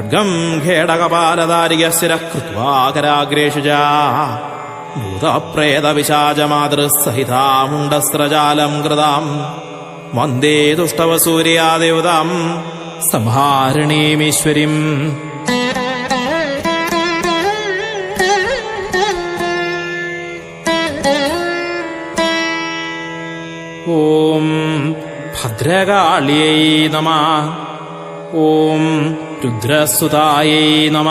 ഖഡ്ഗം ഖേടകപാലതാരികശിരഃ കൃത്വാകരാഗ്രേഷു ച ഭൂതപ്രേതപിശാചമാതൃസഹിതാമുണ്ടസ്രജാലം കൃതാം. വന്ദേ തുഷ്ടവസൂര്യാദേവതാം സംഹാരിണീമീശ്വരീം. ഓം ഭദ്രകാള്യൈ നമ. ഓം രുദ്രസുതായൈ നമ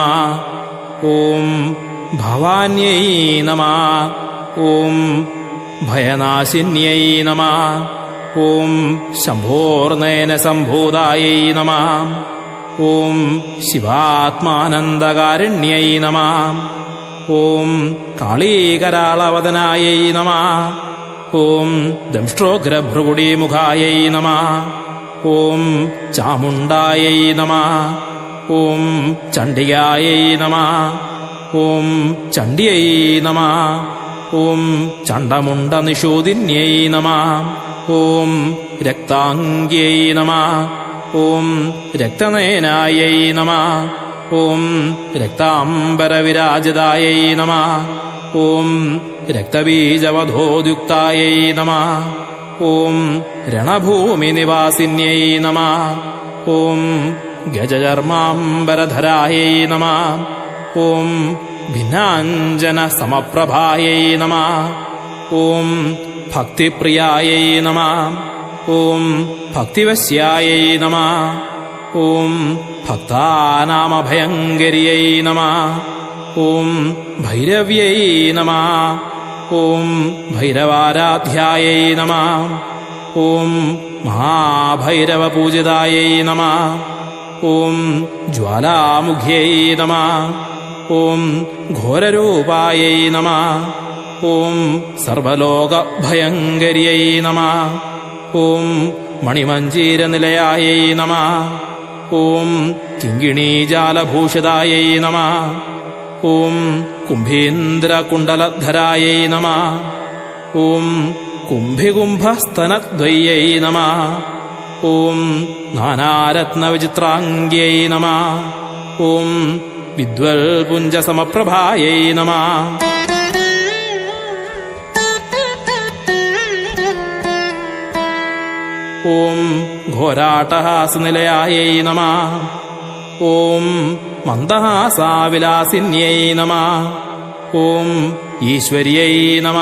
ഓം ഭവാന്യൈ നമ ഓം ഭയനാശിന്യൈ നമ ഓം ശംഭോർനയന സംഭൂതായൈ നമ ഓം ശിവാത്മാനന്ദകാരുണ്യൈ നമ ഓം കാളീകരാളവദനായൈ നമ ഓം ദംഷ്ട്രോഗ്രഭൃഗുടീമുഖായൈ നമ ഓം ചാമുണ്ടായൈ നമ ഓം ചണ്ഡികായൈ നമ ഓം ചണ്ഡിയൈ നമ ഓം ചണ്ടമുണ്ട നിഷോദിന്യൈ നമ ഓം രക്താംഗ്യൈ നമ ഓം രക്തനയനായൈ നമ ഓം രക്താംബരവിരാജിതായൈ നമ ഓം രക്തബീജവധോദ്യുക്തായൈ നമ ഓം രണഭൂമിനിവാസിന്യൈ നമ. ഓം ഗജചർമാംബരധരായൈ നമ. ഓം ഭിന്നാഞ്ജന സമപ്രഭായൈ നമ. ഓം ഭക്തിപ്രിയായൈ നമ. ഓം ഭക്തിവശ്യായൈ നമ. ഓം ഭക്താനാമഭയങ്കരിയൈ നമ. ഓം ഭൈരവ്യൈ നമ ഓം ഭൈരവാരാധ്യായൈ നമ. ഓം മഹാഭൈരവപൂജിതായൈ നമ. ഓം ജ്വാലാമുഖ്യൈ നമ. ഓം ഘോരരൂപായൈ നമ. ഓം സർവലോകഭയങ്കരിയൈ നമ. ഓം മണിമഞ്ജീരനിലയായൈ നമ. ഓം കിങ്കിണീജാലഭൂഷിതായൈ ഓം കുംഭീന്ദ്രകുണ്ടലധരായൈ നമ. ഓം കുംഭികുംഭസ്തനദ്വയ്യൈ നമ. ഓം നാനാരത്നവിചിത്രാംഗ്യൈ നമ. ഓം വിദ്വൽപുഞ്ചസമപ്രഭായൈ നമ. ഘോരാട്ടഹാസനിലയായൈ നമ. ഓം മന്ദഹാസാവിലാസിന്യൈ നമ. ഓം ഈശ്വര്യൈ നമ.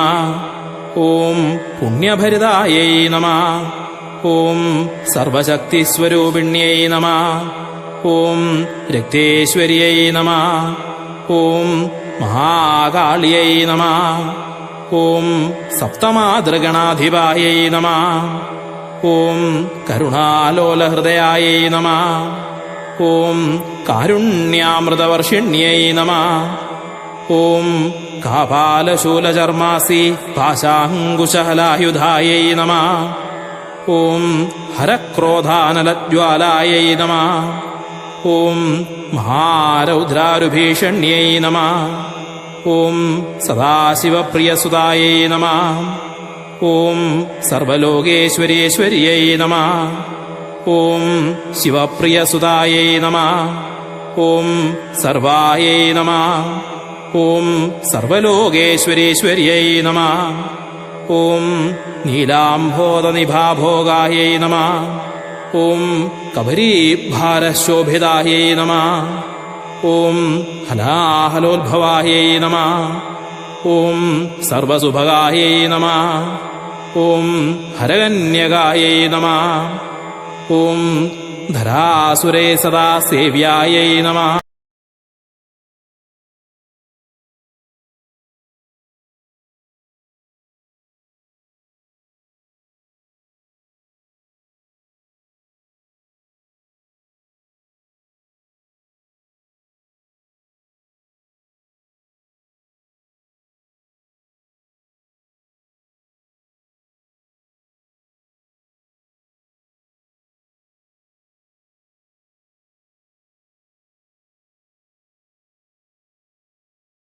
ഓം പുണ്യഭരിതായൈ നമ. ഓം സർവശക്തിസ്വരൂപിണ്യൈ നമ. ഓം രക്തേശ്വര്യൈ നമ. ഓം മഹാകാളിയൈ നമ. ഓം സപ്തമാതൃഗണാധിപായൈ നമ. ഓം കരുണാലോലഹൃദയായൈ നമ. ഓം കാരുണ്യാമൃതവർഷിണ്യൈ നമ. ഓം കാപാലശൂലചർമാസി പാശാങ്കുശഹലായുധായൈ നമ. ഓം ഹരക്രോധാനലജ്വാലായൈ നമ. ഓം മഹാരൗദ്രാരുഭീഷണ്യൈ നമ. ഓം സദാശിവപ്രിയസുതായൈ നമ. ഓം സർവലോകേശ്വരീശ്വര്യൈ നമ. ഓം ശിവപ്രിയസുതായൈ നമ ഓം സർവായേ നമ ഓം സർവലോകേശ്വരീശ്വര്യൈ നമ ഓം നീലാംഭോദനിഭാഭോഗായൈ നമ ഓം കബരീഭാരശോഭിതായൈ നമ ഓം ഹലാഹലോദ്ഭവായൈ നമ ഓം സർവസുഭഗായൈ നമ ഓം ഹരകന്യകായൈ നമ ഓം ധരാസുരേ സദാ സേവ്യായൈ നമ